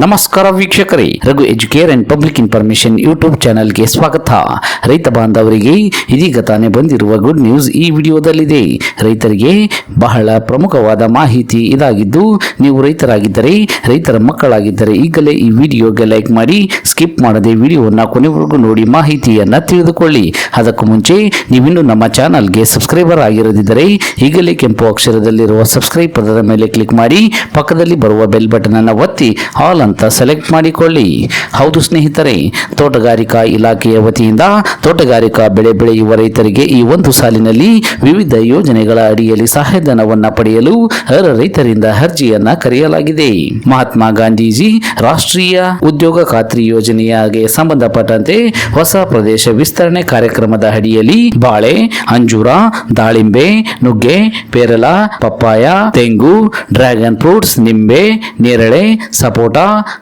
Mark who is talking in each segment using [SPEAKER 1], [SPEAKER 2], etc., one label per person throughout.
[SPEAKER 1] ನಮಸ್ಕಾರ ವೀಕ್ಷಕರೇ, Raghu educare and public information YouTube ಚಾನೆಲ್ಗೆ ಸ್ವಾಗತ. ರೈತ ಬಾಂಧವರಿಗೆ ಇದೀಗ ತಾನೇ ಬಂದಿರುವ ಗುಡ್ ನ್ಯೂಸ್ ಈ ವಿಡಿಯೋದಲ್ಲಿದೆ. ರೈತರಿಗೆ ಬಹಳ ಪ್ರಮುಖವಾದ ಮಾಹಿತಿ ಇದಾಗಿದ್ದು, ನೀವು ರೈತರಾಗಿದ್ದರೆ, ರೈತರ ಮಕ್ಕಳಾಗಿದ್ದರೆ ಈಗಲೇ ಈ ವಿಡಿಯೋಗೆ ಲೈಕ್ ಮಾಡಿ ಸ್ಕಿಪ್ ಮಾಡದೆ ವಿಡಿಯೋನ ಕೊನೆವರೆಗೂ ನೋಡಿ ಮಾಹಿತಿಯನ್ನು ತಿಳಿದುಕೊಳ್ಳಿ. ಅದಕ್ಕೂ ಮುಂಚೆ, ನೀವಿನ್ನು ನಮ್ಮ ಚಾನಲ್ಗೆ ಸಬ್ಸ್ಕ್ರೈಬರ್ ಆಗಿರದಿದ್ದರೆ, ಈಗಲೇ ಕೆಂಪು ಅಕ್ಷರದಲ್ಲಿರುವ ಸಬ್ಸ್ಕ್ರೈಬ್ ಪದದ ಮೇಲೆ ಕ್ಲಿಕ್ ಮಾಡಿ, ಪಕ್ಕದಲ್ಲಿ ಬರುವ ಬೆಲ್ ಬಟನ್ ಅನ್ನು ಒತ್ತಿ ಆಲ್ ಅಂತ ಸೆಲೆಕ್ಟ್ ಮಾಡಿಕೊಳ್ಳಿ. ಹೌದು ಸ್ನೇಹಿತರೆ, ತೋಟಗಾರಿಕಾ ಇಲಾಖೆಯ ವತಿಯಿಂದ ತೋಟಗಾರಿಕಾ ಬೆಳೆ ಬೆಳೆಯುವ ರೈತರಿಗೆ ಈ ಒಂದು ಸಾಲಿನಲ್ಲಿ ವಿವಿಧ ಯೋಜನೆಗಳ ಅಡಿಯಲ್ಲಿ ಸಹಾಯಧನವನ್ನು ಪಡೆಯಲು ಅರ್ಹ ರೈತರಿಂದ ಅರ್ಜಿಯನ್ನ ಕರೆಯಲಾಗಿದೆ. ಮಹಾತ್ಮ ಗಾಂಧೀಜಿ ರಾಷ್ಟ್ರೀಯ ಉದ್ಯೋಗ ಖಾತ್ರಿ ಯೋಜನೆಯಾಗಿ ಸಂಬಂಧಪಟ್ಟಂತೆ ಹೊಸ ಪ್ರದೇಶ ವಿಸ್ತರಣೆ ಕಾರ್ಯಕ್ರಮದ ಅಡಿಯಲ್ಲಿ ಬಾಳೆ, ಅಂಜೂರ, ದಾಳಿಂಬೆ, ನುಗ್ಗೆ, ಪೇರಲ, ಪಪ್ಪಾಯ, ತೆಂಗು, ಡ್ರ್ಯಾಗನ್ ಫ್ರೂಟ್ಸ್, ನಿಂಬೆ, ನೇರಳೆ, ಸಪೋಟ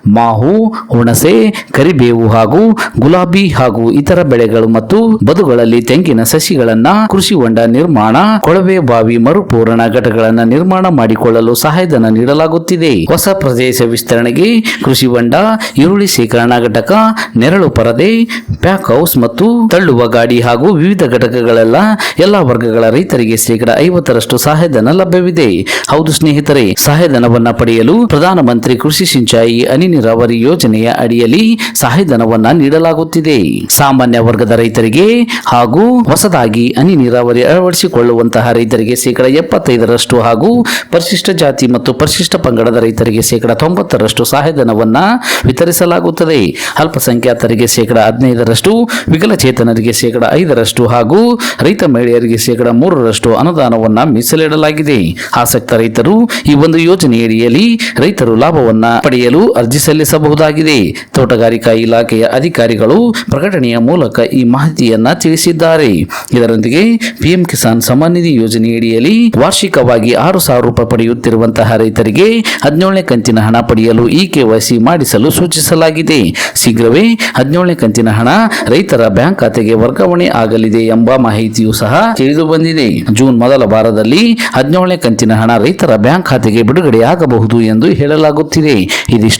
[SPEAKER 1] ಮಾವು ಹುಣಸೆ, ಕರಿಬೇವು ಹಾಗೂ ಗುಲಾಬಿ ಹಾಗೂ ಇತರ ಬೆಳೆಗಳು ಮತ್ತು ಬದುಗಳಲ್ಲಿ ತೆಂಗಿನ ಸಸಿಗಳನ್ನ ಕೃಷಿ ಹೊಂಡ ನಿರ್ಮಾಣ, ಕೊಳವೆ, ಬಾವಿ, ಮರುಪೂರಣ ಘಟಕಗಳನ್ನು ನಿರ್ಮಾಣ ಮಾಡಿಕೊಳ್ಳಲು ಸಹಾಯಧನ ನೀಡಲಾಗುತ್ತಿದೆ. ಹೊಸ ಪ್ರದೇಶ ವಿಸ್ತರಣೆಗೆ ಕೃಷಿ ಹೊಂಡ, ಈರುಳ್ಳಿ ಶೇಖರಣಾ ಘಟಕ, ನೆರಳು ಪರದೆ, ಪ್ಯಾಕ್ ಹೌಸ್ ಮತ್ತು ತಳ್ಳುವ ಗಾಡಿ ಹಾಗೂ ವಿವಿಧ ಘಟಕಗಳೆಲ್ಲ ಎಲ್ಲಾ ವರ್ಗಗಳ ರೈತರಿಗೆ ಶೇಕಡ ಐವತ್ತರಷ್ಟು ಸಹಾಯಧನ ಲಭ್ಯವಿದೆ. ಹೌದು ಸ್ನೇಹಿತರೆ, ಸಹಾಯಧನವನ್ನ ಪಡೆಯಲು ಪ್ರಧಾನಮಂತ್ರಿ ಕೃಷಿ ಸಿಂಚಾಯಿ ಹನಿ ನೀರಾವರಿ ಯೋಜನೆಯ ಅಡಿಯಲ್ಲಿ ಸಹಾಯಧನವನ್ನ ನೀಡಲಾಗುತ್ತಿದೆ. ಸಾಮಾನ್ಯ ವರ್ಗದ ರೈತರಿಗೆ ಹಾಗೂ ಹೊಸದಾಗಿ ಹನಿ ನೀರಾವರಿ ಅಳವಡಿಸಿಕೊಳ್ಳುವಂತಹ ರೈತರಿಗೆ ಶೇಕಡ ಎಪ್ಪತ್ತೈದರಷ್ಟು ಹಾಗೂ ಪರಿಶಿಷ್ಟ ಜಾತಿ ಮತ್ತು ಪರಿಶಿಷ್ಟ ಪಂಗಡದ ರೈತರಿಗೆ ಶೇಕಡ ತೊಂಬತ್ತರಷ್ಟು ಸಹಾಯಧನವನ್ನ ವಿತರಿಸಲಾಗುತ್ತದೆ. ಅಲ್ಪಸಂಖ್ಯಾತರಿಗೆ ಶೇಕಡ ಹದಿನೈದರಷ್ಟು, ವಿಕಲಚೇತನರಿಗೆ ಶೇಕಡ ಐದರಷ್ಟು ಹಾಗೂ ರೈತ ಮಹಿಳೆಯರಿಗೆ ಶೇಕಡ ಮೂರರಷ್ಟು ಅನುದಾನವನ್ನ ಮೀಸಲಿಡಲಾಗಿದೆ. ಆಸಕ್ತ ರೈತರು ಈ ಒಂದು ಯೋಜನೆಯಡಿಯಲ್ಲಿ ರೈತರು ಲಾಭವನ್ನ ಪಡೆಯಲು ಅರ್ಜಿ ಸಲ್ಲಿಸಬಹುದಾಗಿದೆ. ತೋಟಗಾರಿಕಾ ಇಲಾಖೆಯ ಅಧಿಕಾರಿಗಳು ಪ್ರಕಟಣೆಯ ಮೂಲಕ ಈ ಮಾಹಿತಿಯನ್ನ ತಿಳಿಸಿದ್ದಾರೆ. ಇದರೊಂದಿಗೆ ಪಿಎಂ ಕಿಸಾನ್ ಸಮ್ಮಾನ್ ನಿಧಿ ಯೋಜನೆಯಡಿಯಲ್ಲಿ ವಾರ್ಷಿಕವಾಗಿ ಆರು ಸಾವಿರ ರೂಪಾಯಿ ಪಡೆಯುತ್ತಿರುವಂತಹ ರೈತರಿಗೆ ಹದಿನೇಳನೇ ಕಂತಿನ ಹಣ ಪಡೆಯಲು ಇ ಕೆವೈಸಿ ಮಾಡಿಸಲು ಸೂಚಿಸಲಾಗಿದೆ. ಶೀಘ್ರವೇ ಹದಿನೇಳನೇ ಕಂತಿನ ಹಣ ರೈತರ ಬ್ಯಾಂಕ್ ಖಾತೆಗೆ ವರ್ಗಾವಣೆ ಆಗಲಿದೆ ಎಂಬ ಮಾಹಿತಿಯೂ ಸಹ ತಿಳಿದು ಬಂದಿದೆ. ಜೂನ್ ಮೊದಲ ವಾರದಲ್ಲಿ ಹದಿನೇಳನೇ ಕಂತಿನ ಹಣ ರೈತರ ಬ್ಯಾಂಕ್ ಖಾತೆಗೆ ಬಿಡುಗಡೆ ಆಗಬಹುದು ಎಂದು ಹೇಳಲಾಗುತ್ತಿದೆ. ಇದಿಷ್ಟು.